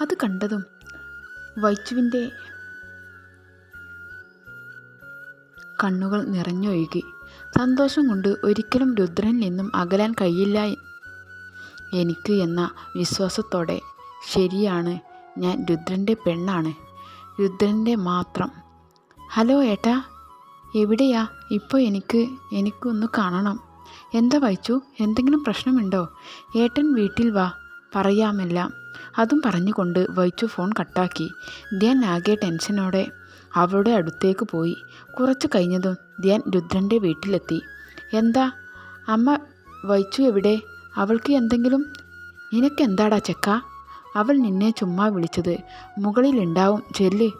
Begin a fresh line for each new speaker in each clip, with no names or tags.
അത് കണ്ടതും വൈച്ചുവിന്റെ കണ്ണുകൾ നിറഞ്ഞൊഴുകി. സന്തോഷം കൊണ്ട് ഒരിക്കലും രുദ്രനിൽ നിന്നും അകലാൻ കഴിയില്ല എനിക്ക് എന്ന വിശ്വാസത്തോടെ ശരിയാണ് ഞാൻ രുദ്രന്റെ പെണ്ണാണ്. രുദ്രന്റെ മാത്രം. ഹലോ ഏട്ടാ എവിടെയാ? ഇപ്പോൾ എനിക്ക് എനിക്കൊന്ന് കാണണം. എന്താ വായിച്ചു എന്തെങ്കിലും പ്രശ്നമുണ്ടോ? ഏട്ടൻ വീട്ടിൽ വാ പറയാമെല്ലാം. അതും പറഞ്ഞുകൊണ്ട് വൈച്ചു ഫോൺ കട്ടാക്കി. ധ്യാൻ ആകെ ടെൻഷനോടെ അവളുടെ അടുത്തേക്ക് പോയി. കുറച്ച് കഴിഞ്ഞതും ധ്യാൻ രുദ്രന്റെ വീട്ടിലെത്തി. എന്താ? അമ്മ വൈച്ചു എവിടെ? അവൾക്ക് എന്തെങ്കിലും? നിനക്കെന്താടാ ചെക്ക? അവൾ നിന്നെ ചുമ്മാ വിളിച്ചത്. മുകളിലുണ്ടാവും ചെല്ല്.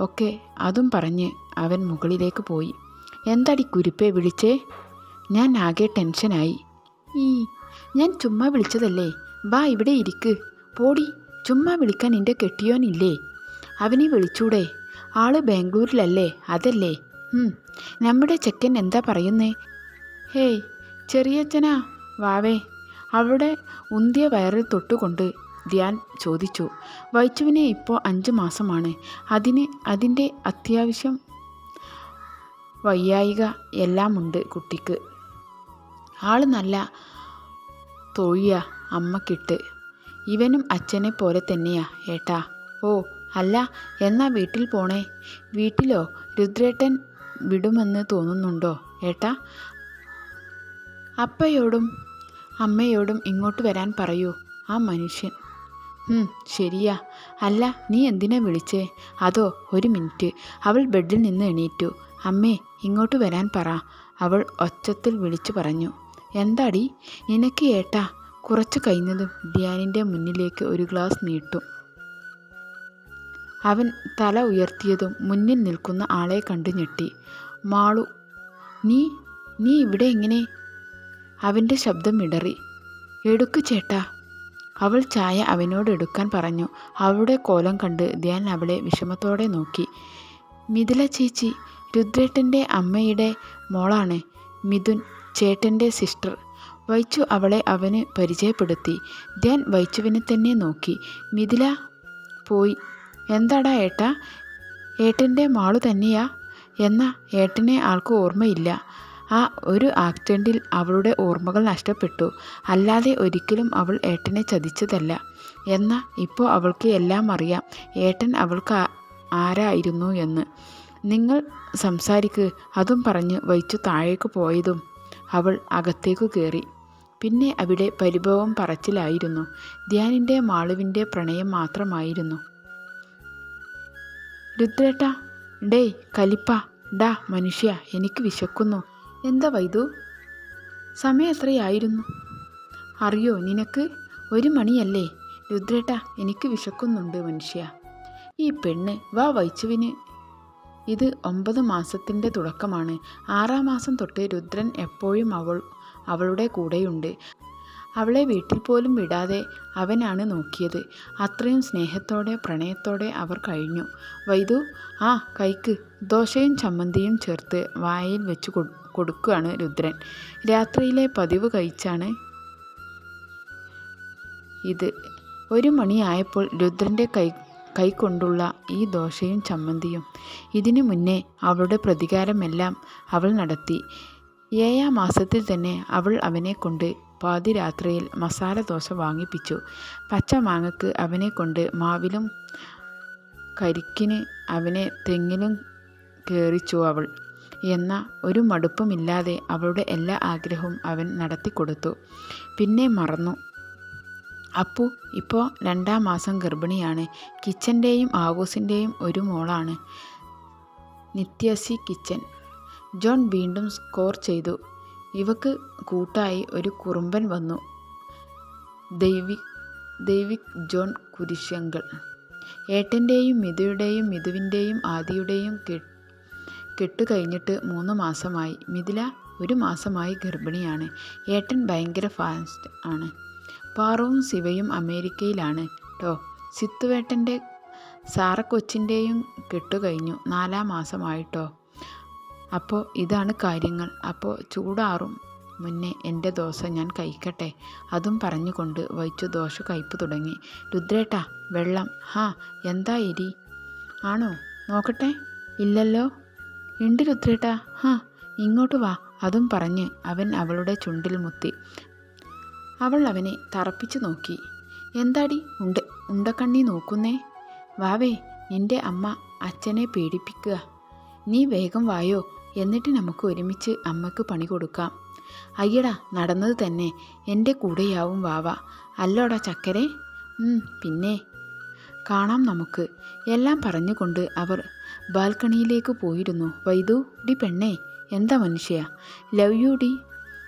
ഓക്കെ അതും പറഞ്ഞ് അവൻ മുകളിലേക്ക് പോയി. എന്താടി കുരുപ്പേ വിളിച്ചേ? ഞാൻ ആകെ ടെൻഷനായി. ഈ ഞാൻ ചുമ്മാ വിളിച്ചതല്ലേ? ബാ ഇവിടെ ഇരിക്ക്. പോടി ചുമ്മാ വിളിക്കാൻ എന്റെ കെട്ടിയോനില്ലേ? അവനെ വിളിച്ചൂടെ. ആൾ ബാംഗ്ലൂരിലല്ലേ? അതല്ലേ. നമ്മുടെ ചെക്കൻ എന്താ പറയുന്നേ? ഹേയ് ചെറിയച്ഛനാ. വാവേ. അവിടെ ഉന്തിയ വയറിൽ തൊട്ടുകൊണ്ട് ധ്യാൻ ചോദിച്ചു. വൈച്ചുവിനെ ഇപ്പോൾ അഞ്ച് മാസമാണ്. അതിന് അതിന്റെ അത്യാവശ്യം വയ്യായിക എല്ലാമുണ്ട് കുട്ടിക്ക്. ആൾ നല്ല തൊഴിയ അമ്മക്കിട്ട്. ഇവനും അച്ഛനെ പോലെ തന്നെയാ ഏട്ടാ. ഓ അല്ല എന്നാ വീട്ടിൽ പോണേ? വീട്ടിലോ? രുദ്രേട്ടൻ വിടുമെന്ന് തോന്നുന്നുണ്ടോ ഏട്ടാ? അപ്പയോടും അമ്മയോടും ഇങ്ങോട്ട് വരാൻ പറയൂ ആ മനുഷ്യൻ. ശരിയാ. അല്ല നീ എന്തിനാ വിളിച്ചേ? അതോ ഒരു മിനിറ്റ്. അവൾ ബെഡിൽ നിന്ന് എണീറ്റു. അമ്മേ ഇങ്ങോട്ട് വരാൻ പറ അവൾ ഒച്ചത്തിൽ വിളിച്ചു പറഞ്ഞു. എന്താടി? നിനക്ക് ഏട്ടാ കുറച്ച് കഴിഞ്ഞതും ധ്യാനിന്റെ മുന്നിലേക്ക് ഒരു ഗ്ലാസ് നീട്ടും. അവൻ തല ഉയർത്തിയതും മുന്നിൽ നിൽക്കുന്ന ആളെ കണ്ടു ഞെട്ടി. മാളു നീ നീ ഇവിടെ എങ്ങനെ? അവന്റെ ശബ്ദം ഇടറി. എടുക്കു ചേട്ടാ. അവൾ ചായ അവനോട് എടുക്കാൻ പറഞ്ഞു. അവളുടെ കോലം കണ്ട് ധ്യാൻ അവളെ വിഷമത്തോടെ നോക്കി. മിഥില ചേച്ചി രുദ്രേട്ടന്റെ അമ്മയുടെ മോളാണ്. മിഥുൻ ചേട്ടന്റെ സിസ്റ്റർ. വൈച്ചു അവളെ അവന് പരിചയപ്പെടുത്തി. ധ്യാൻ വൈച്ചുവിനെ തന്നെ നോക്കി. മിഥില പോയി. എന്താടാ ഏട്ടാ? ഏട്ടന്റെ മാളു തന്നെയാ? എന്ന ഏട്ടനെ ആൾക്ക് ഓർമ്മയില്ല. ആ ഒരു ആക്സിഡന്റിൽ അവളുടെ ഓർമ്മകൾ നഷ്ടപ്പെട്ടു. അല്ലാതെ ഒരിക്കലും അവൾ ഏട്ടനെ ചതിച്ചതല്ല. എന്ന ഇപ്പോൾ അവൾക്ക് എല്ലാം അറിയാം. ഏട്ടൻ അവൾക്ക് ആരായിരുന്നു എന്ന്. നിങ്ങൾ സംസാരിക്ക്. അതും പറഞ്ഞ് വൈച്ചു താഴേക്ക് പോയതും അവൾ അകത്തേക്ക് കയറി. പിന്നെ അവിടെ പരിഭവം പറച്ചിലായിരുന്നു. ധ്യാനിന്റെ മാളുവിന്റെ പ്രണയം മാത്രമായിരുന്നു. രുദ്രേട്ടാ ഡേയ് കലിപ്പ ഡാ മനുഷ്യ എനിക്ക് വിശക്കുന്നു. എന്താ വൈദു? സമയം എത്രയായിരുന്നു? അറിയോ നിനക്ക്? ഒരു മണിയല്ലേ? രുദ്രേട്ട എനിക്ക് വിശക്കുന്നുണ്ട് മനുഷ്യ. ഈ പെണ്ണ് വാ വൈച്ചുവിന്. ഇത് ഒമ്പത് മാസത്തിന്റെ തുടക്കമാണ്. ആറാം മാസം തൊട്ട് രുദ്രൻ എപ്പോഴും അവൾ അവളുടെ കൂടെയുണ്ട്. അവളെ വീട്ടിൽ പോലും വിടാതെ അവനാണ് നോക്കിയത്. അത്രയും സ്നേഹത്തോടെ പ്രണയത്തോടെ അവർ കഴിഞ്ഞു. വൈദു ആ കൈക്ക് ദോശയും ചമ്മന്തിയും ചേർത്ത് വായിൽ വെച്ച് കൊടു കൊടുക്കുകയാണ് രുദ്രൻ. രാത്രിയിലെ പതിവ് കഴിച്ചാണ് ഇത്. ഒരു മണിയായപ്പോൾ രുദ്രന്റെ കൈ കൈക്കൊണ്ടുള്ള ഈ ദോശയും ചമ്മന്തിയും. ഇതിനു മുന്നേ അവളുടെ പ്രതികാരമെല്ലാം അവൾ നടത്തി. ഏഴാം മാസത്തിൽ തന്നെ അവൾ അവനെ കൊണ്ട് പാതിരാത്രിയിൽ മസാല ദോശ വാങ്ങിപ്പിച്ചു. പച്ച മാങ്ങക്ക് അവനെ കൊണ്ട് മാവിലും കരിക്കിന് അവനെ തെങ്ങിലും കയറിച്ചു അവൾ. എന്ന ഒരു മടുപ്പുമില്ലാതെ അവളുടെ എല്ലാ ആഗ്രഹവും അവൻ നടത്തിക്കൊടുത്തു. പിന്നെ മറന്നു. അപ്പു ഇപ്പോൾ രണ്ടാം മാസം ഗർഭിണിയാണ്. കിച്ചന്റെയും ആവൂസിന്റെയും ഒരു മോളാണ്. നിത്യസി കിച്ചൻ. ജോൺ വീണ്ടും സ്കോർ ചെയ്തു. ഇവക്ക് കൂട്ടായി ഒരു കുറുമ്പൻ വന്നു. ദൈവി ദൈവിക് ജോൺ കുരിശങ്കൾ ഏട്ടന്റെയും മിഥുയുടെയും മിഥുവിന്റെയും ആദിയുടെയും കെട്ട് കഴിഞ്ഞിട്ട് മൂന്ന് മാസമായി. മിഥില ഒരു മാസമായി ഗർഭിണിയാണ്. ഏട്ടൻ ഭയങ്കര ഫാസ്റ്റ് ആണ്. പാറുവും ശിവയും അമേരിക്കയിലാണ്. കേട്ടോ സിത്തുവേട്ടന്റെ സാറക്കൊച്ചിന്റെയും കെട്ടു കഴിഞ്ഞു നാലാം മാസമായിട്ടോ അപ്പോൾ ഇതാണ് കാര്യങ്ങൾ. അപ്പോൾ ചൂടാറും. മുന്നേ എന്റെ ദോശ ഞാൻ കഴിക്കട്ടെ. അതും പറഞ്ഞുകൊണ്ട് വൈച്ചു ദോശ കഴിപ്പ് തുടങ്ങി. രുദ്രേട്ടാ വെള്ളം. ഹാ എന്താ ഇരി ആണോ? നോക്കട്ടെ. ഇല്ലല്ലോ. ഉണ്ട് രുദ്രേട്ടാ. ഹാ ഇങ്ങോട്ട് വാ. അതും പറഞ്ഞ് അവൻ അവളുടെ ചുണ്ടിൽ മുത്തി. അവൾ അവനെ തറപ്പിച്ചു നോക്കി. എന്താടി? ഉണ്ട ഉണ്ടക്കണ്ണി നോക്കുന്നേ? വാവേ എന്റെ അമ്മ അച്ഛനെ പേടിപ്പിക്കുക. നീ വേഗം വായോ. എന്നിട്ട് നമുക്ക് ഒരുമിച്ച് അമ്മയ്ക്ക് പണി കൊടുക്കാം. അയ്യടാ നടന്നത് തന്നെ. എന്റെ കൂടെയാവും വാവ. അല്ലോടാ ചക്കരെ? പിന്നെ. കാണാം നമുക്ക്. എല്ലാം പറഞ്ഞുകൊണ്ട് അവർ ബാൽക്കണിയിലേക്ക് പോയിരുന്നു. വൈദു ഡി പെണ്ണേ എന്താ മനുഷ്യ? ലവ് യു ഡി.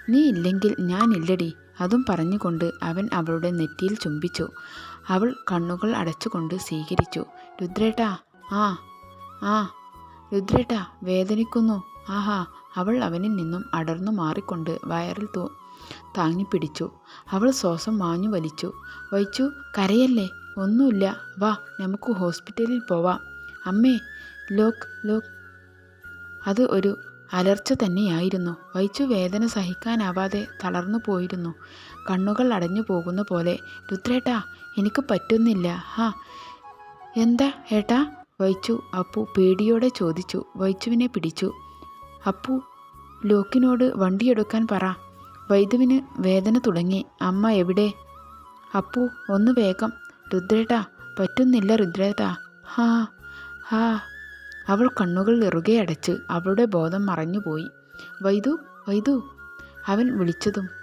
നീ ഇല്ലെങ്കിൽ ഞാൻ ഞാനില്ലടി അതും പറഞ്ഞുകൊണ്ട് അവൻ അവളുടെ നെറ്റിയിൽ ചുംബിച്ചു. അവൾ കണ്ണുകൾ അടച്ചുകൊണ്ട് സ്വീകരിച്ചു. രുദ്രേട്ടാ ആ ആ. രുദ്രേട്ടാ വേദനിക്കുന്നു. ആഹാ അവൾ അവനിൽ നിന്നും അടർന്നു മാറിക്കൊണ്ട് വയറിൽ തൂ താങ്ങിപ്പിടിച്ചു. അവൾ ശ്വാസം മാഞ്ഞു വലിച്ചു. വഹിച്ചു കരയല്ലേ? ഒന്നുമില്ല. വാ നമുക്ക് ഹോസ്പിറ്റലിൽ പോവാം. അമ്മേ ലോക്ക് ലോക്ക് അത് ഒരു അലർച്ച തന്നെയായിരുന്നു. വഹിച്ചു വേദന സഹിക്കാനാവാതെ തളർന്നു പോയിരുന്നു. കണ്ണുകൾ അടഞ്ഞു പോകുന്ന പോലെ രുദ്രേട്ടാ എനിക്ക് പറ്റുന്നില്ല. ഹാ എന്താ ഏട്ടാ? വൈച്ചു അപ്പു പേടിയോടെ ചോദിച്ചു. വൈച്ചുവിനെ പിടിച്ചു. അപ്പു ലോക്കിനോട് വണ്ടിയെടുക്കാൻ പറ. വൈദുവിന് വേദന തുടങ്ങി. അമ്മ എവിടെ? അപ്പു ഒന്ന് വേഗം. രുദ്രേട്ടാ പറ്റുന്നില്ല രുദ്രേട്ടാ. ഹാ ഹാ. അവൾ കണ്ണുകൾ ഇറുകെ അടച്ച് അവളുടെ ബോധം മറഞ്ഞുപോയി. വൈദു വൈദു. അവൻ വിളിച്ചതും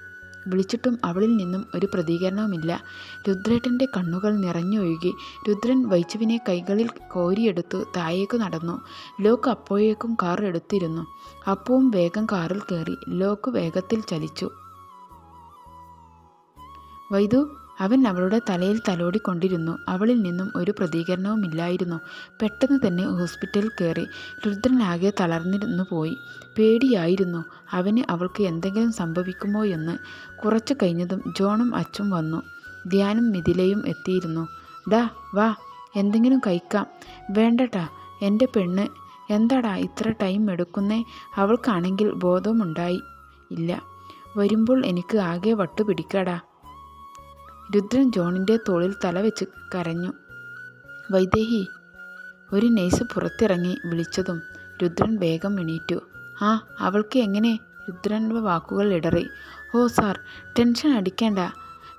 വിളിച്ചിട്ടും അവളിൽ നിന്നും ഒരു പ്രതികരണവുമില്ല. രുദ്രേട്ടന്റെ കണ്ണുകൾ നിറഞ്ഞൊഴുകി രുദ്രൻ വൈച്ചുവിനെ കൈകളിൽ കോരിയെടുത്തു താഴേക്ക് നടന്നു. ലോക്ക് അപ്പോഴേക്കും കാർ എടുത്തിരുന്നു. അപ്പവും വേഗം കാറിൽ കയറി. ലോക്ക് വേഗത്തിൽ ചലിച്ചു. വൈദു അവൻ അവളുടെ തലയിൽ തലോടിക്കൊണ്ടിരുന്നു. അവളിൽ നിന്നും ഒരു പ്രതികരണവുമില്ലായിരുന്നു പെട്ടെന്ന് തന്നെ ഹോസ്പിറ്റലിൽ കയറി രുദ്രനാകെ തളർന്നിരുന്നു പോയി. പേടിയായിരുന്നു. അവന് അവൾക്ക് എന്തെങ്കിലും സംഭവിക്കുമോ എന്ന്. കുറച്ചു കഴിഞ്ഞതും ജോണും അച്ചും വന്നു. ധ്യാനും മിഥിലയും എത്തിയിരുന്നു. ഡാ വാ. എന്തെങ്കിലും കഴിക്കാം. വേണ്ടട്ടാ. എന്റെ പെണ്ണ്. എന്താടാ ഇത്ര ടൈം എടുക്കുന്നേ? അവൾക്കാണെങ്കിൽ ബോധമുണ്ടായി ഇല്ല. വരുമ്പോൾ എനിക്ക് ആകെ വട്ടു പിടിക്കാടാ രുദ്രൻ ജോണിന്റെ തോളിൽ തല വെച്ച് കരഞ്ഞു. വൈദേഹി ഒരു നേഴ്സ് പുറത്തിറങ്ങി വിളിച്ചതും രുദ്രൻ വേഗം എണീറ്റു. ആ അവൾക്ക് എങ്ങനെ? രുദ്രന്റെ വാക്കുകൾ ഇടറി. ഓ സാർ ടെൻഷൻ അടിക്കേണ്ട.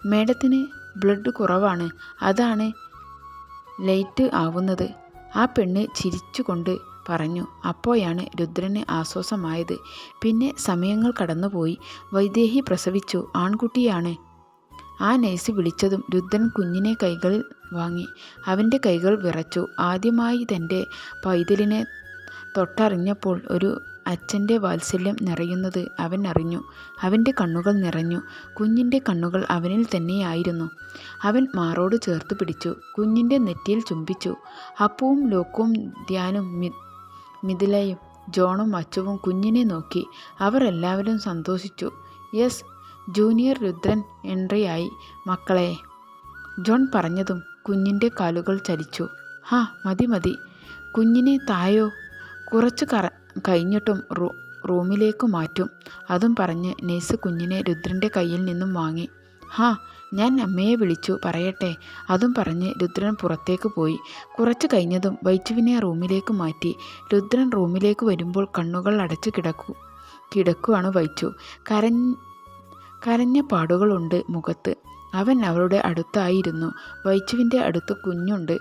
മേഡത്തിന് ബ്ലഡ് കുറവാണ്. അതാണ് ലൈറ്റ് ആവുന്നത്. ആ പെണ്ണ് ചിരിച്ചുകൊണ്ട് പറഞ്ഞു അപ്പോഴാണ് രുദ്രന് ആശ്വാസമായത്. പിന്നെ സമയങ്ങൾ കടന്നുപോയി. വൈദേഹി പ്രസവിച്ചു. ആൺകുട്ടിയാണ്. ആ നേഴ്സ് വിളിച്ചതും രുദ്രൻ കുഞ്ഞിനെ കൈകളിൽ വാങ്ങി അവന്റെ കൈകൾ വിറച്ചു. ആദ്യമായി തന്റെ പൈതലിനെ തൊട്ടറിഞ്ഞപ്പോൾ ഒരു അച്ഛന്റെ വാത്സല്യം നിറയുന്നത് അവൻ അറിഞ്ഞു. അവന്റെ കണ്ണുകൾ നിറഞ്ഞു. കുഞ്ഞിന്റെ കണ്ണുകൾ അവനിൽ തന്നെയായിരുന്നു. അവൻ മാറോട് ചേർത്ത് പിടിച്ചു. കുഞ്ഞിന്റെ നെറ്റിയിൽ ചുംബിച്ചു. അപ്പവും ലോക്കവും ധ്യാനും മി മിഥിലയും ജോണും അച്ചുവും കുഞ്ഞിനെ നോക്കി. അവർ എല്ലാവരും സന്തോഷിച്ചു. യെസ് ജൂനിയർ രുദ്രൻ എൻട്രിയായി. മക്കളെ ജോൺ പറഞ്ഞതും കുഞ്ഞിന്റെ കാലുകൾ ചലിച്ചു. ഹാ മതി മതി. കുഞ്ഞിനെ തായോ? കുറച്ച് കറ കഴിഞ്ഞിട്ടും റൂ റൂമിലേക്ക് മാറ്റും. അതും പറഞ്ഞ് നേഴ്സ് കുഞ്ഞിനെ രുദ്രന്റെ കയ്യിൽ നിന്നും വാങ്ങി. ഹാ ഞാൻ അമ്മയെ വിളിച്ചു പറയട്ടെ. അതും പറഞ്ഞ് രുദ്രൻ പുറത്തേക്ക് പോയി. കുറച്ച് കഴിഞ്ഞതും വൈച്ചുവിനെ റൂമിലേക്ക് മാറ്റി. രുദ്രൻ റൂമിലേക്ക് വരുമ്പോൾ കണ്ണുകൾ അടച്ചു കിടക്കു കിടക്കുവാണ് വൈച്ചു. കരഞ്ഞ് കരഞ്ഞ പാടുകളുണ്ട് മുഖത്ത്. അവൻ അവളുടെ അടുത്തായിരുന്നു. വൈച്ചുവിന്റെ അടുത്ത് കുഞ്ഞുണ്ട്.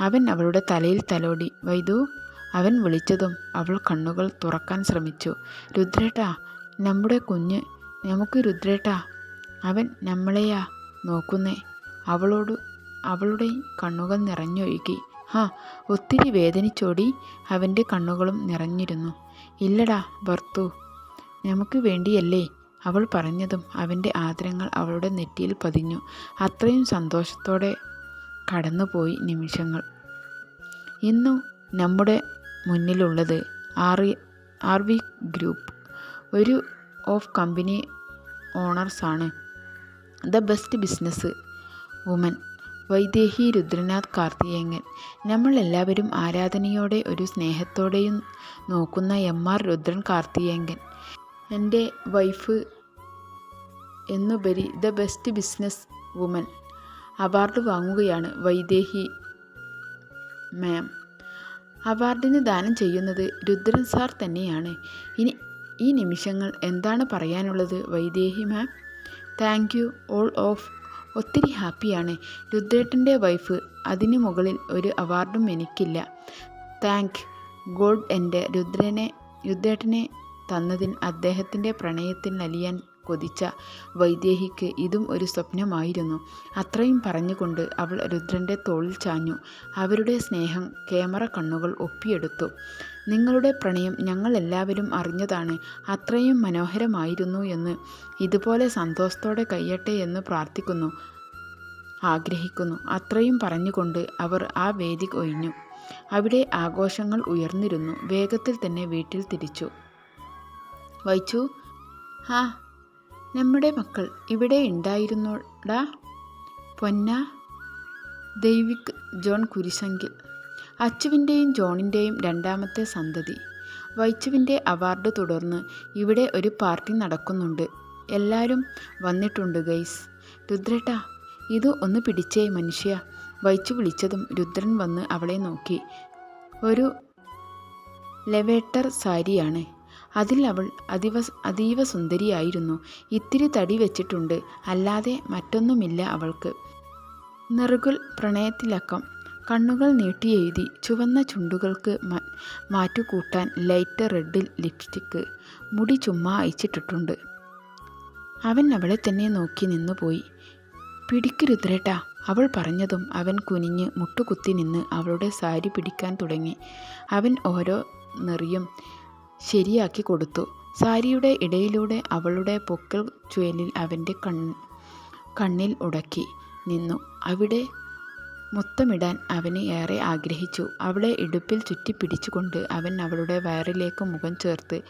അവൻ അവളുടെ തലയിൽ തലോടി. വൈദു അവൻ വിളിച്ചതും അവൾ കണ്ണുകൾ തുറക്കാൻ ശ്രമിച്ചു. രുദ്രേട്ടാ നമ്മുടെ കുഞ്ഞ് നമുക്ക് രുദ്രേട്ടാ അവൻ നമ്മളെയാ നോക്കുന്നേ. അവളോട് അവളുടെ കണ്ണുകൾ നിറഞ്ഞൊഴുകി. ഹാ ഒത്തിരി വേദനിച്ചോടി അവന്റെ കണ്ണുകളും നിറഞ്ഞിരുന്നു. ഇല്ലടാ ഭർത്തു നമുക്ക് വേണ്ടിയല്ലേ അവൾ പറഞ്ഞതും അവന്റെ ആദരങ്ങൾ അവളുടെ നെറ്റിയിൽ പതിഞ്ഞു. അത്രയും സന്തോഷത്തോടെ കടന്നുപോയി നിമിഷങ്ങൾ. ഇന്നു നമ്മുടെ മുന്നിലുള്ളത് ആർ ആർ വി ഗ്രൂപ്പ്. ഒരു of company ഓണേഴ്സാണ് the best business woman Vaidehi Rudranath Karthikeyan. നമ്മൾ എല്ലാവരും ആരാധനയോടെ ഒരു സ്നേഹത്തോടെയും നോക്കുന്ന എം ആർ രുദ്രൻ കാർത്തികേയൻ. എന്റെ wife എന്നുപരി the best business woman award വാങ്ങുകയാണ് വൈദേഹി മാം. അവാർഡിന് ദാനം ചെയ്യുന്നത് രുദ്രൻ സാർ തന്നെയാണ്. ഇനി ഈ നിമിഷങ്ങൾ എന്താണ് പറയാനുള്ളത് Vaidehi ma'am? Thank you all of. ഒത്തിരി ഹാപ്പിയാണ്. രുദ്രേട്ടന്റെ വൈഫ് അതിന് മുകളിൽ ഒരു അവാർഡും എനിക്കില്ല. താങ്ക് ഗോഡ് എന്റെ രുദ്രനെ രുദ്രേട്ടനെ തന്നതിന് അദ്ദേഹത്തിന്റെ പ്രണയത്തിൽ നലിയാൻ കൊതിച്ച വൈദേഹിക്ക് ഇതും ഒരു സ്വപ്നമായിരുന്നു. അത്രയും പറഞ്ഞുകൊണ്ട് അവൾ രുദ്രന്റെ തോളിൽ ചാഞ്ഞു. അവരുടെ സ്നേഹം ക്യാമറ കണ്ണുകൾ ഒപ്പിയെടുത്തു. നിങ്ങളുടെ പ്രണയം ഞങ്ങൾ എല്ലാവരും അറിഞ്ഞതാണ്. അത്രയും മനോഹരമായിരുന്നു എന്ന്. ഇതുപോലെ സന്തോഷത്തോടെ കഴിയട്ടെ എന്ന് പ്രാർത്ഥിക്കുന്നു. ആഗ്രഹിക്കുന്നു അത്രയും പറഞ്ഞുകൊണ്ട് അവർ ആ വേദി ഒഴിഞ്ഞു. അവിടെ ആഘോഷങ്ങൾ ഉയർന്നിരുന്നു. വേഗത്തിൽ തന്നെ വീട്ടിൽ തിരിച്ചു. വൈച്ചു ആ നമ്മുടെ മക്കൾ ഇവിടെ ഉണ്ടായിരുന്നോടാ? പൊന്ന ദൈവിക് ജോൺ കുരിശങ്കിൽ. അച്ചുവിന്റെയും ജോണിന്റെയും രണ്ടാമത്തെ സന്തതി. വൈച്ചുവിന്റെ അവാർഡ് തുടർന്ന് ഇവിടെ ഒരു പാർട്ടി നടക്കുന്നുണ്ട്. എല്ലാവരും വന്നിട്ടുണ്ട് ഗൈസ്. രുദ്രട്ട ഇത് ഒന്ന് പിടിച്ചേ മനുഷ്യ. വൈച്ചു വിളിച്ചതും രുദ്രൻ വന്ന് അവളെ നോക്കി. ഒരു ലെവേട്ടർ സാരിയാണ്. അതിൽ അവൾ അതിവ അതീവ സുന്ദരിയായിരുന്നു. ഇത്തിരി തടി വെച്ചിട്ടുണ്ട്. അല്ലാതെ മറ്റൊന്നുമില്ല അവൾക്ക്. നെറുകുൽ പ്രണയത്തിലക്കം. കണ്ണുകൾ നീട്ടിയെഴുതി ചുവന്ന ചുണ്ടുകൾക്ക് മാറ്റുകൂട്ടാൻ ലൈറ്റ് റെഡിൽ ലിപ്സ്റ്റിക്ക് മുടി ചുമ്മാ അയച്ചിട്ടിട്ടുണ്ട് അവൻ അവളെ തന്നെ നോക്കി നിന്നുപോയി. പിടിക്ക് രുദ്രേട്ടാ അവൾ പറഞ്ഞതും അവൻ കുനിഞ്ഞ് മുട്ടുകുത്തി നിന്ന് അവളുടെ സാരി പിടിക്കാൻ തുടങ്ങി. അവൻ ഓരോ നെറിയും ശരിയാക്കി കൊടുത്തു. സാരിയുടെ ഇടയിലൂടെ അവളുടെ പൊക്കൽ ചുഴലിൽ അവന്റെ കൺ കണ്ണിൽ ഉടക്കി നിന്നു. അവിടെ മുത്തമിടാൻ അവന് ഏറെ ആഗ്രഹിച്ചു. അവളെ ഇടുപ്പിൽ ചുറ്റി പിടിച്ചുകൊണ്ട് അവൻ അവളുടെ വയറിലേക്ക് മുഖം ചേർത്ത്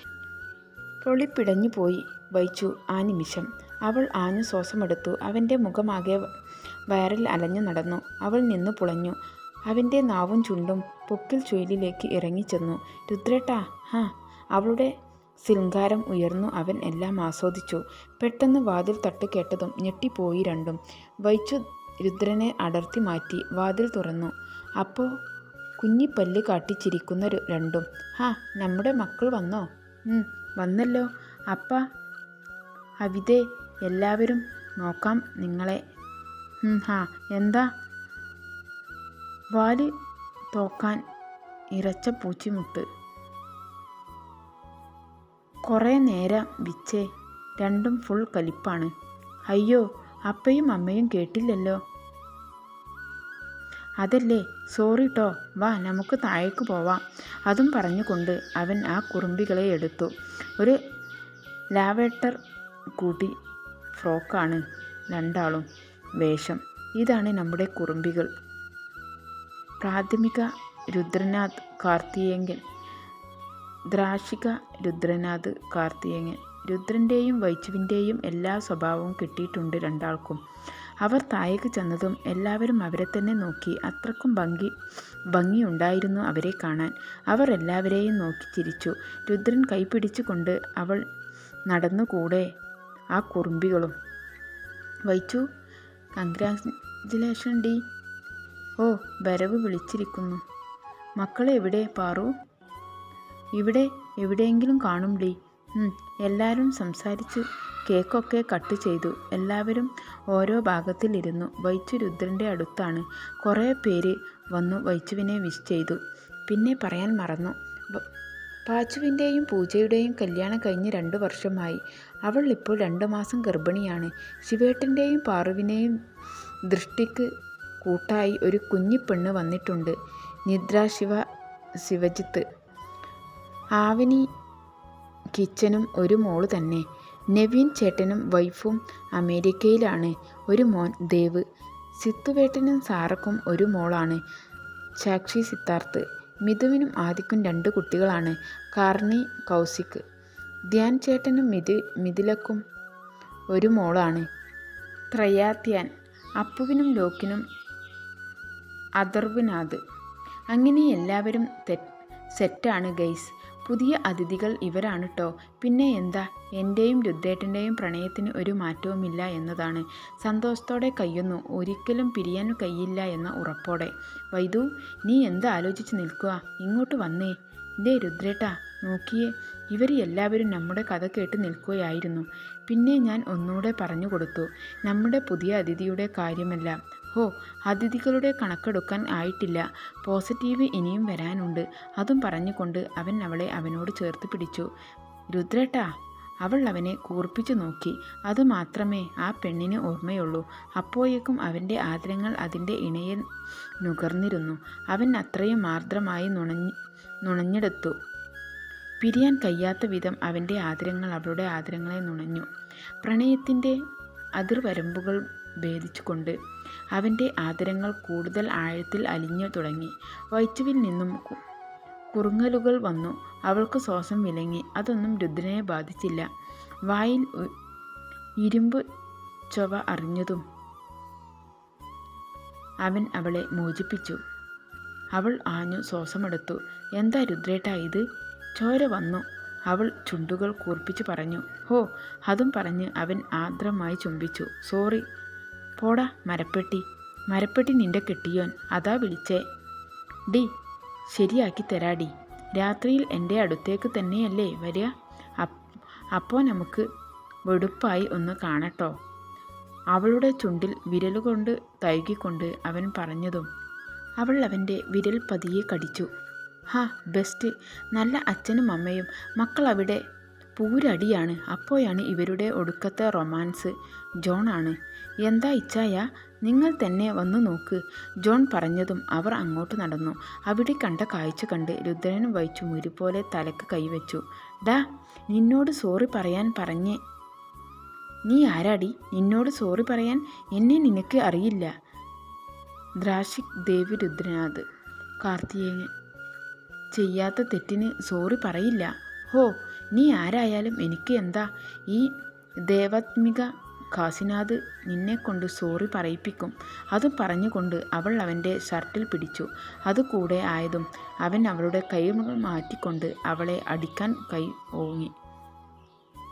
പൊളിപ്പിടഞ്ഞു പോയി വഹിച്ചു. ആ നിമിഷം അവൾ ആഞ്ഞു ശ്വാസമെടുത്തു. അവന്റെ മുഖമാകെ വയറിൽ അലഞ്ഞു നടന്നു. അവൾ നിന്നു പുളഞ്ഞു. അവന്റെ നാവും ചുണ്ടും പൊക്കിൽ ചുഴലിലേക്ക് ഇറങ്ങിച്ചെന്നു രുദ്രേട്ടാ ഹാ അവളുടെ ശൃംഗാരം ഉയർന്നു അവൻ എല്ലാം ആസ്വദിച്ചു. പെട്ടെന്ന് വാതിൽ തട്ട് കേട്ടതും ഞെട്ടിപ്പോയി രണ്ടും. വൈച്ചു രുദ്രനെ അടർത്തി മാറ്റി വാതിൽ തുറന്നു. അപ്പോൾ കുഞ്ഞിപ്പല്ല് കാട്ടിച്ചിരിക്കുന്ന രണ്ടും. ഹാ നമ്മുടെ മക്കൾ വന്നോ? വന്നല്ലോ. അപ്പ അവിതേ എല്ലാവരും നോക്കാം നിങ്ങളെ. ഹാ എന്താ? വാൽ തോക്കാൻ ഇറച്ച പൂച്ചിമുട്ട്. കുറേ നേരം വിച്ചേ രണ്ടും ഫുൾ കലിപ്പാണ്. അയ്യോ അപ്പയും അമ്മയും കേട്ടില്ലല്ലോ. അതല്ലേ സോറി ട്ടോ വാ നമുക്ക് താഴേക്ക് പോവാം. അതും പറഞ്ഞുകൊണ്ട് അവൻ ആ കുറുമ്പികളെ എടുത്തു. ഒരു ലാവേട്ടർ കൂട്ടി ഫ്രോക്കാണ് രണ്ടാളും വേഷം. ഇതാണ് നമ്മുടെ കുറുമ്പികൾ. പ്രാഥമിക രുദ്രനാഥ് കാർത്തിയേയൻ ദ്രാക്ഷിക രുദ്രനാഥ് കാർത്തിയേയൻ രുദ്രന്റെയും വൈച്ചുവിന്റെയും എല്ലാ സ്വഭാവവും കിട്ടിയിട്ടുണ്ട് രണ്ടാൾക്കും. അവർ താഴേക്ക് ചെന്നതും എല്ലാവരും അവരെ തന്നെ നോക്കി. അത്രക്കും ഭംഗി ഭംഗിയുണ്ടായിരുന്നു അവരെ കാണാൻ. അവർ എല്ലാവരെയും നോക്കി ചിരിച്ചു. രുദ്രൻ കൈപിടിച്ചുകൊണ്ട് അവൾ നടന്നുകൂടെ ആ കുറുമ്പികളും. വൈച്ചു കൺഗ്രാജുലേഷൻ ഡി. ഓ വരവ് വിളിച്ചിരിക്കുന്നു. മക്കളെ എവിടെ? പാറു? ഇവിടെ എവിടെയെങ്കിലും കാണും ഡി എല്ലാവരും സംസാരിച്ച്. കേക്കൊക്കെ കട്ട് ചെയ്തു. എല്ലാവരും ഓരോ ഭാഗത്തിലിരുന്നു വൈച്ചു രുദ്രന്റെ അടുത്താണ് കുറേ പേര് വന്നു വൈച്ചുവിനെ വിഷ് ചെയ്തു. പിന്നെ പറയാൻ മറന്നു. പാച്ചുവിന്റെയും പൂജയുടെയും കല്യാണം കഴിഞ്ഞ് രണ്ട് വർഷമായി. അവൾ ഇപ്പോൾ രണ്ട് മാസം ഗർഭിണിയാണ്. ശിവേട്ടന്റെയും പാറുവിനെയും ദൃഷ്ടിക്ക് കൂട്ടായി ഒരു കുഞ്ഞിപ്പെണ്ണ് വന്നിട്ടുണ്ട്. നിദ്രാശിവ ശിവജിത്ത്. ആവനി കിച്ചനും ഒരു മോൾ തന്നെ. നവീൻ ചേട്ടനും വൈഫും അമേരിക്കയിലാണ്. ഒരു മോൻ ദേവ്. സിത്തുവേട്ടനും സാറക്കും ഒരു മോളാണ്. സാക്ഷി സിദ്ധാർത്ഥ്. മിഥുവിനും ആദിക്കും രണ്ട് കുട്ടികളാണ്. കാർണി കൗശിക്. ധ്യാൻ ചേട്ടനും മിഥു മിഥിലക്കും ഒരു മോളാണ്. ത്രയാത്യാൻ. അപ്പുവിനും ലോക്കിനും അഥർവ്നാഥ്. അങ്ങനെ എല്ലാവരും സെറ്റാണ് ഗൈസ്. പുതിയ അതിഥികൾ ഇവരാണ് കേട്ടോ പിന്നെ എന്താ? എന്റെയും രുദ്രേട്ടന്റെയും പ്രണയത്തിന് ഒരു മാറ്റവുമില്ല എന്നതാണ്. സന്തോഷത്തോടെ കയ്യുന്നു ഒരിക്കലും പിരിയാൻ കഴിയില്ല എന്ന ഉറപ്പോടെ. വൈദു നീ എന്ത് ആലോചിച്ച് നിൽക്കുക ഇങ്ങോട്ട് വന്നേ. ഇതേ രുദ്രേട്ടാ നോക്കിയേ. ഇവർ എല്ലാവരും നമ്മുടെ കഥ കേട്ട് നിൽക്കുകയായിരുന്നു. പിന്നെ ഞാൻ ഒന്നുകൂടെ പറഞ്ഞു കൊടുത്തു. നമ്മുടെ പുതിയ അതിഥിയുടെ കാര്യമല്ല. ഹോ അതിഥികളുടെ കണക്കെടുക്കാൻ ആയിട്ടില്ല. പോസിറ്റീവ് ഇനിയും വരാനുണ്ട്. അതും പറഞ്ഞുകൊണ്ട് അവൻ അവളെ അവനോട് ചേർത്ത് പിടിച്ചു. രുദ്രേട്ടാ അവൾ അവനെ കൂർപ്പിച്ചു നോക്കി. അതുമാത്രമേ ആ പെണ്ണിന് ഓർമ്മയുള്ളൂ. അപ്പോഴേക്കും അവന്റെ ആദരങ്ങൾ അതിന്റെ ഇണയെ നുകർന്നിരുന്നു. അവൻ അത്രയും ആർദ്രമായി നുണഞ്ഞ് നുണഞ്ഞെടുത്തു. പിരിയാൻ കഴിയാത്ത വിധം അവന്റെ ആദരങ്ങൾ അവളുടെ ആദരങ്ങളെ നുണഞ്ഞു. പ്രണയത്തിന്റെ അതിർവരമ്പുകൾ ഭേദിച്ചുകൊണ്ട് അവന്റെ ആദരങ്ങൾ കൂടുതൽ ആഴത്തിൽ അലിഞ്ഞു തുടങ്ങി. വയറ്റുവിൽ നിന്നും കുറുങ്ങലുകൾ വന്നു. അവൾക്ക് ശ്വാസം വിലങ്ങി. അതൊന്നും രുദ്രനെ ബാധിച്ചില്ല. വായിൽ ഇരുമ്പ് ചൊവ അറിഞ്ഞതും അവൻ അവളെ മോചിപ്പിച്ചു. അവൾ ആഞ്ഞു ശ്വാസമെടുത്തു. എന്താ രുദ്രേട്ടാ ഇത്? ചോര വന്നു. അവൾ ചുണ്ടുകൾ കൂർപ്പിച്ചു പറഞ്ഞു. ഹോ അതും പറഞ്ഞ് അവൻ ആർദ്രമായി ചുംബിച്ചു. സോറി പോടാ മരപ്പെട്ടി. മരപ്പെട്ടി നിന്റെ കെട്ടിയോൻ. അതാ വിളിച്ചേ. ഡി ശരിയാക്കി തരാടി രാത്രിയിൽ എന്റെ അടുത്തേക്ക് തന്നെയല്ലേ വരിക അപ്പ് അപ്പോൾ നമുക്ക് വെടുപ്പായി ഒന്ന് കാണട്ടോ. അവളുടെ ചുണ്ടിൽ വിരലുകൊണ്ട് തഴുകിക്കൊണ്ട് അവൻ പറഞ്ഞതും അവൾ അവന്റെ വിരൽ പതിയെ കടിച്ചു. ഹാ ബെസ്റ്റ്. നല്ല അച്ഛനും അമ്മയും മക്കൾ അവിടെ പൂരടിയാണ്. അപ്പോഴാണ് ഇവരുടെ ഒടുക്കത്തെ റൊമാൻസ്. ജോൺ ആണ്. എന്താ ഇച്ചായ? നിങ്ങൾ തന്നെ വന്നു നോക്ക് ജോൺ പറഞ്ഞതും അവർ അങ്ങോട്ട് നടന്നു. അവിടെ കണ്ട കാഴ്ച കണ്ട് രുദ്രനും വഹിച്ചു മുരി പോലെ തലക്ക് കൈവച്ചു. ഡാ നിന്നോട് സോറി പറയാൻ പറഞ്ഞേ നീ ആരാടി? നിന്നോട് സോറി പറയാൻ എന്നെ നിനക്ക് അറിയില്ല. ദ്രാഷിക് ദേവി രുദ്രനാഥ്. കാർത്തികേയൻ ചെയ്യാത്ത തെറ്റിന് സോറി പറയില്ല. ഹോ നീ ആരായാലും എനിക്ക് എന്താ? ഈ ദേവാത്മിക കാസിനാഥ് നിന്നെക്കൊണ്ട് സോറി പറയിപ്പിക്കും. അത് പറഞ്ഞുകൊണ്ട് അവൾ അവന്റെ ഷർട്ടിൽ പിടിച്ചു. അത് കൂടെ ആയതും അവൻ അവളുടെ കൈകൾ മാറ്റിക്കൊണ്ട് അവളെ അടിക്കാൻ കൈ ഓങ്ങി.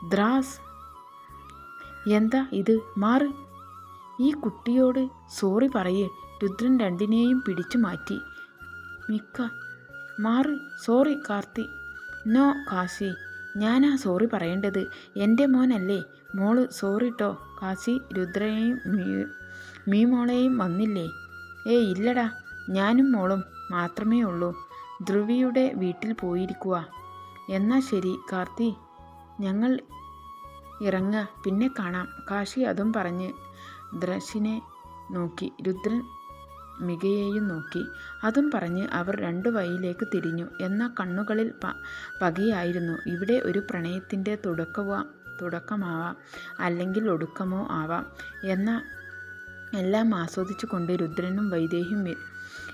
ദ്രാസ് എന്താ ഇത്? മാറ്. ഈ കുട്ടിയോട് സോറി പറയേ. രുദ്രൻ രണ്ടിനെയും പിടിച്ചു മാറ്റി. മിക്ക മാറ്. സോറി കാർത്തി. നോ കാശി. ഞാനാ സോറി പറയേണ്ടത്. എന്റെ മോനല്ലേ. മോൾ സോറിട്ടോ കാശി രുദ്രയെയും മീ മോളെയും വന്നില്ലേ. ഏയ് ഇല്ലടാ. ഞാനും മോളും മാത്രമേ ഉള്ളൂ. ധ്രുവിയുടെ വീട്ടിൽ പോയിരിക്കുക എന്നാ ശരി കാർത്തി. ഞങ്ങൾ ഇറങ്ങുക പിന്നെ കാണാം. കാശി അതും പറഞ്ഞ് ദ്രശിനെ നോക്കി. രുദ്രൻ മികയെയും നോക്കി. അതും പറഞ്ഞ് അവർ രണ്ടു വഴിയിലേക്ക് തിരിഞ്ഞു. എന്ന കണ്ണുകളിൽ പ പകയായിരുന്നു. ഇവിടെ ഒരു പ്രണയത്തിന്റെ തുടക്കവാ തുടക്കമാവാം. അല്ലെങ്കിൽ ഒടുക്കമോ ആവാം. എന്ന എല്ലാം ആസ്വദിച്ചു കൊണ്ട് രുദ്രനും വൈദേഹിയും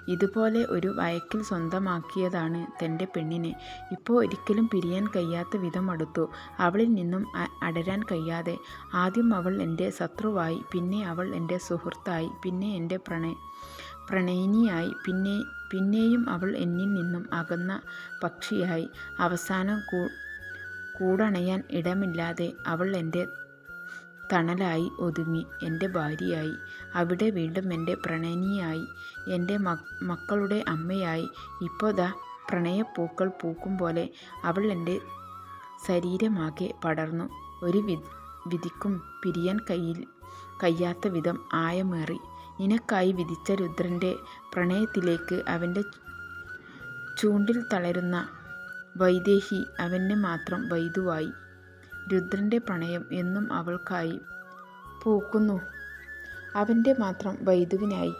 ഇതുപോലെ ഒരു വയക്കിൽ സ്വന്തമാക്കിയതാണ് തന്റെ പെണ്ണിനെ. ഇപ്പോൾ ഒരിക്കലും പിരിയാൻ കഴിയാത്ത വിധം അടുത്തു. അവളിൽ നിന്നും അടരാൻ കഴിയാതെ. ആദ്യം അവൾ എന്റെ ശത്രുവായി. പിന്നെ അവൾ എന്റെ സുഹൃത്തായി. പിന്നെ എന്റെ പ്രണയ പ്രണയിനിയായി. പിന്നെ പിന്നെയും അവൾ എന്നിൽ നിന്നും അകന്ന പക്ഷിയായി. അവസാനം കൂ കൂടണയാൻ ഇടമില്ലാതെ അവൾ എന്റെ തണലായി ഒതുങ്ങി. എന്റെ ഭാര്യയായി. അവിടെ വീണ്ടും എന്റെ പ്രണയിനിയായി. എന്റെ മക്കളുടെ അമ്മയായി. ഇപ്പോൾ ദാ പ്രണയപ്പൂക്കൾ പൂക്കും പോലെ അവൾ എന്റെ ശരീരമാകെ പടർന്നു. ഒരു വിധിക്കും പിരിയാൻ കയ്യിൽ കഴിയാത്ത വിധം ആയമേറി. നിനക്കായി വിധിച്ച രുദ്രന്റെ പ്രണയത്തിലേക്ക് അവന്റെ ചൂണ്ടിൽ തളരുന്ന വൈദേഹി അവനെ മാത്രം വൈദുവായി രുദ്രന്റെ പ്രണയം എന്നും അവൾക്കായി പൂക്കുന്നു. അവന്റെ മാത്രം വൈദുവിനായി